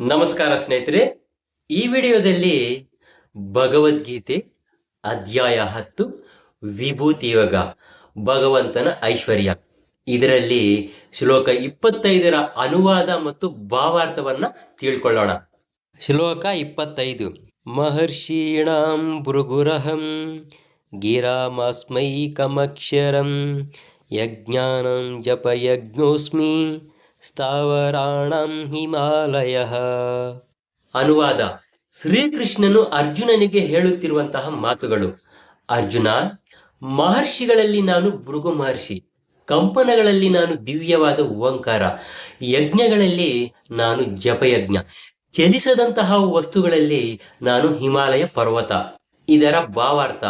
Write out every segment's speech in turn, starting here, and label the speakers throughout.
Speaker 1: ನಮಸ್ಕಾರ ಸ್ನೇಹಿತರೆ. ಈ ವಿಡಿಯೋದಲ್ಲಿ ಭಗವದ್ಗೀತೆ ಅಧ್ಯಾಯ ಹತ್ತು, ವಿಭೂತಿ ಯೋಗ, ಭಗವಂತನ ಐಶ್ವರ್ಯ. ಇದರಲ್ಲಿ ಶ್ಲೋಕ ಇಪ್ಪತ್ತೈದರ ಅನುವಾದ ಮತ್ತು ಭಾವಾರ್ಥವನ್ನ ತಿಳ್ಕೊಳ್ಳೋಣ. ಶ್ಲೋಕ ಇಪ್ಪತ್ತೈದು. ಮಹರ್ಷೀಣಾಂ ಭೃಗುರಹಂ ಗಿರಾಮಸ್ಮೈಕಮಕ್ಷರಂ ಯಜ್ಞಾನಂ ಜಪಯಜ್ಞೋಸ್ಮಿ ಸ್ಥಾವರಾಣಂ ಹಿಮಾಲಯ ಅನುವಾದ ಶ್ರೀಕೃಷ್ಣನು ಅರ್ಜುನನಿಗೆ ಹೇಳುತ್ತಿರುವಂತಹ ಮಾತುಗಳು ಅರ್ಜುನ ಮಹರ್ಷಿಗಳಲ್ಲಿ ನಾನು ಭೃಗು ಮಹರ್ಷಿ ಕಂಪನಗಳಲ್ಲಿ ನಾನು ದಿವ್ಯವಾದ ಓಂಕಾರ ಯಜ್ಞಗಳಲ್ಲಿ ನಾನು ಜಪಯಜ್ಞ ಚಲಿಸದಂತಹ ವಸ್ತುಗಳಲ್ಲಿ ನಾನು ಹಿಮಾಲಯ ಪರ್ವತ ಇದರ ಭಾವಾರ್ಥ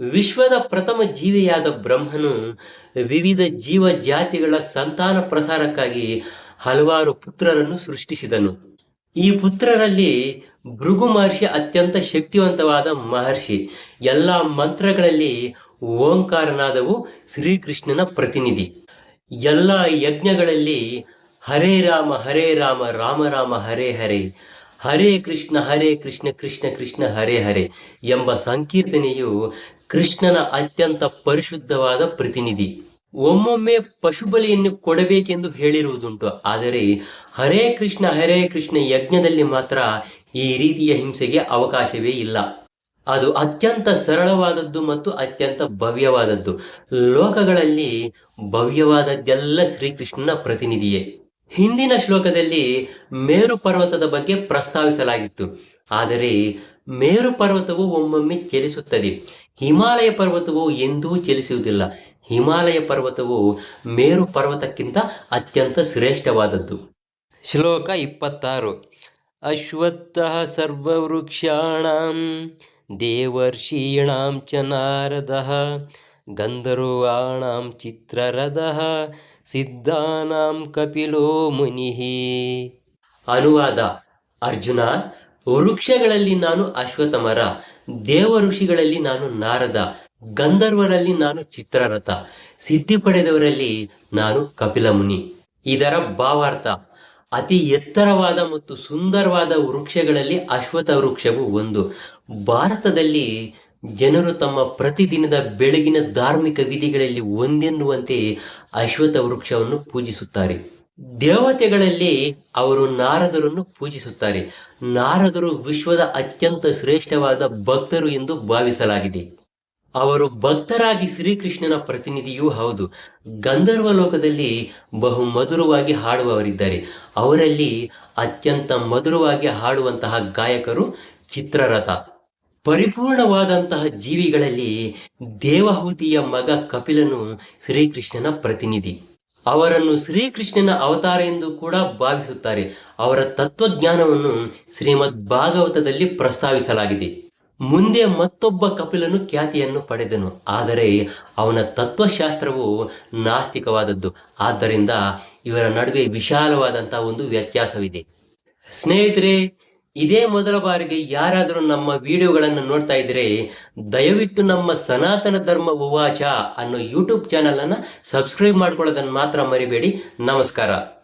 Speaker 1: ವಿಶ್ವದ ಪ್ರಥಮ ಜೀವಿಯಾದ ಬ್ರಹ್ಮನು ವಿವಿಧ ಜೀವ ಜಾತಿಗಳ ಸಂತಾನ ಪ್ರಸಾರಕ್ಕಾಗಿ ಹಲವಾರು ಪುತ್ರರನ್ನು ಸೃಷ್ಟಿಸಿದನು. ಈ ಪುತ್ರರಲ್ಲಿ ಭೃಗು ಮಹರ್ಷಿ ಅತ್ಯಂತ ಶಕ್ತಿವಂತವಾದ ಮಹರ್ಷಿ. ಎಲ್ಲ ಮಂತ್ರಗಳಲ್ಲಿ ಓಂಕಾರನಾದವು ಶ್ರೀಕೃಷ್ಣನ ಪ್ರತಿನಿಧಿ. ಎಲ್ಲ ಯಜ್ಞಗಳಲ್ಲಿ ಹರೇ ರಾಮ ಹರೇ ರಾಮ ರಾಮ ರಾಮ, ಹರೇ ಹರೇ ಹರೇ ಕೃಷ್ಣ ಹರೇ ಕೃಷ್ಣ ಕೃಷ್ಣ ಕೃಷ್ಣ, ಹರೇ ಹರೇ ಎಂಬ ಸಂಕೀರ್ತನೆಯು ಕೃಷ್ಣನ ಅತ್ಯಂತ ಪರಿಶುದ್ಧವಾದ ಪ್ರತಿನಿಧಿ. ಒಮ್ಮೊಮ್ಮೆ ಪಶುಬಲಿಯನ್ನು ಕೊಡಬೇಕೆಂದು ಹೇಳಿರುವುದುಂಟು. ಆದರೆ ಹರೇ ಕೃಷ್ಣ ಹರೇ ಕೃಷ್ಣ ಯಜ್ಞದಲ್ಲಿ ಮಾತ್ರ ಈ ರೀತಿಯ ಹಿಂಸೆಗೆ ಅವಕಾಶವೇ ಇಲ್ಲ. ಅದು ಅತ್ಯಂತ ಸರಳವಾದದ್ದು ಮತ್ತು ಅತ್ಯಂತ ಭವ್ಯವಾದದ್ದು. ಲೋಕಗಳಲ್ಲಿ ಭವ್ಯವಾದದ್ದೆಲ್ಲ ಶ್ರೀಕೃಷ್ಣನ ಪ್ರತಿನಿಧಿಯೇ. ಹಿಂದಿನ ಶ್ಲೋಕದಲ್ಲಿ ಮೇರು ಪರ್ವತದ ಬಗ್ಗೆ ಪ್ರಸ್ತಾವಿಸಲಾಗಿತ್ತು. ಆದರೆ ಮೇರು ಪರ್ವತವು ಒಮ್ಮೊಮ್ಮೆ ಚಲಿಸುತ್ತದೆ. ಹಿಮಾಲಯ ಪರ್ವತವು ಎಂದೂ ಚಲಿಸುವುದಿಲ್ಲ. ಹಿಮಾಲಯ ಪರ್ವತವು ಮೇರು ಪರ್ವತಕ್ಕಿಂತ ಅತ್ಯಂತ ಶ್ರೇಷ್ಠವಾದದ್ದು. ಶ್ಲೋಕ ಇಪ್ಪತ್ತಾರು. ಅಶ್ವತ್ಥ ಸರ್ವವೃಕ್ಷಾಣಾಂ ದೇವರ್ಷೀಣಾಂ ಚ ನಾರದ ಗಂಧರ್ವಾಂ ಚಿತ್ರರದ ಸಿದ್ಧಾನಾಂ ಕಪಿಲೋ ಮುನಿ. ಅನುವಾದ. ಅರ್ಜುನ, ವೃಕ್ಷಗಳಲ್ಲಿ ನಾನು ಅಶ್ವತ್ಥಮರ. ದೇವ ಋಷಿಗಳಲ್ಲಿ ನಾನು ನಾರದ, ಗಂಧರ್ವರಲ್ಲಿ ನಾನು ಚಿತ್ರರಥ, ಸಿದ್ಧಿ ಪಡೆದವರಲ್ಲಿ ನಾನು ಕಪಿಲ ಮುನಿ ಇದರ ಭಾವಾರ್ಥ, ಅತಿ ಎತ್ತರವಾದ ಮತ್ತು ಸುಂದರವಾದ ವೃಕ್ಷಗಳಲ್ಲಿ ಅಶ್ವತ್ಥ ವೃಕ್ಷವು ಒಂದು. ಭಾರತದಲ್ಲಿ ಜನರು ತಮ್ಮ ಪ್ರತಿದಿನದ ಬೆಳಗಿನ ಧಾರ್ಮಿಕ ವಿಧಿಗಳಲ್ಲಿ ಒಂದೆನ್ನುವಂತೆ ಅಶ್ವತ್ಥ ವೃಕ್ಷವನ್ನು ಪೂಜಿಸುತ್ತಾರೆ. ದೇವತೆಗಳಲ್ಲಿ ಅವರು ನಾರದರನ್ನು ಪೂಜಿಸುತ್ತಾರೆ. ನಾರದರು ವಿಶ್ವದ ಅತ್ಯಂತ ಶ್ರೇಷ್ಠವಾದ ಭಕ್ತರು ಎಂದು ಭಾವಿಸಲಾಗಿದೆ. ಅವರು ಭಕ್ತರಾಗಿ ಶ್ರೀಕೃಷ್ಣನ ಪ್ರತಿನಿಧಿಯೂ ಹೌದು. ಗಂಧರ್ವ ಲೋಕದಲ್ಲಿ ಬಹು ಮಧುರವಾಗಿ ಹಾಡುವವರಿದ್ದಾರೆ. ಅವರಲ್ಲಿ ಅತ್ಯಂತ ಮಧುರವಾಗಿ ಹಾಡುವಂತಹ ಗಾಯಕರು ಚಿತ್ರರಥ. ಪರಿಪೂರ್ಣವಾದಂತಹ ಜೀವಿಗಳಲ್ಲಿ ದೇವಹೂತಿಯ ಮಗ ಕಪಿಲನು ಶ್ರೀಕೃಷ್ಣನ ಪ್ರತಿನಿಧಿ. ಅವರನ್ನು ಶ್ರೀಕೃಷ್ಣನ ಅವತಾರ ಎಂದು ಕೂಡ ಭಾವಿಸುತ್ತಾರೆ. ಅವರ ತತ್ವಜ್ಞಾನವನ್ನು ಶ್ರೀಮದ್ ಭಾಗವತದಲ್ಲಿ ಪ್ರಸ್ತಾವಿಸಲಾಗಿದೆ. ಮುಂದೆ ಮತ್ತೊಬ್ಬ ಕಪಿಲನು ಖ್ಯಾತಿಯನ್ನು ಪಡೆದನು. ಆದರೆ ಅವನ ತತ್ವಶಾಸ್ತ್ರವು ನಾಸ್ತಿಕವಾದದ್ದು. ಆದ್ದರಿಂದ ಇವರ ನಡುವೆ ವಿಶಾಲವಾದಂತಹ ಒಂದು ವ್ಯತ್ಯಾಸವಿದೆ. ಸ್ನೇಹಿತರೆ ಇದೇ ಮೊದಲ ಬಾರಿಗೆ ಯಾರಾದರೂ ನಮ್ಮ ವಿಡಿಯೋಗಳನ್ನು ನೋಡ್ತಾ ಇದ್ರೆ, ದಯವಿಟ್ಟು ನಮ್ಮ ಸನಾತನ ಧರ್ಮ ಉವಾಚ ಅನ್ನೋ ಯೂಟ್ಯೂಬ್ ಚಾನೆಲ್ ಅನ್ನ ಸಬ್ಸ್ಕ್ರೈಬ್ ಮಾಡ್ಕೊಳ್ಳೋದನ್ನು ಮಾತ್ರ ಮರಿಬೇಡಿ. ನಮಸ್ಕಾರ.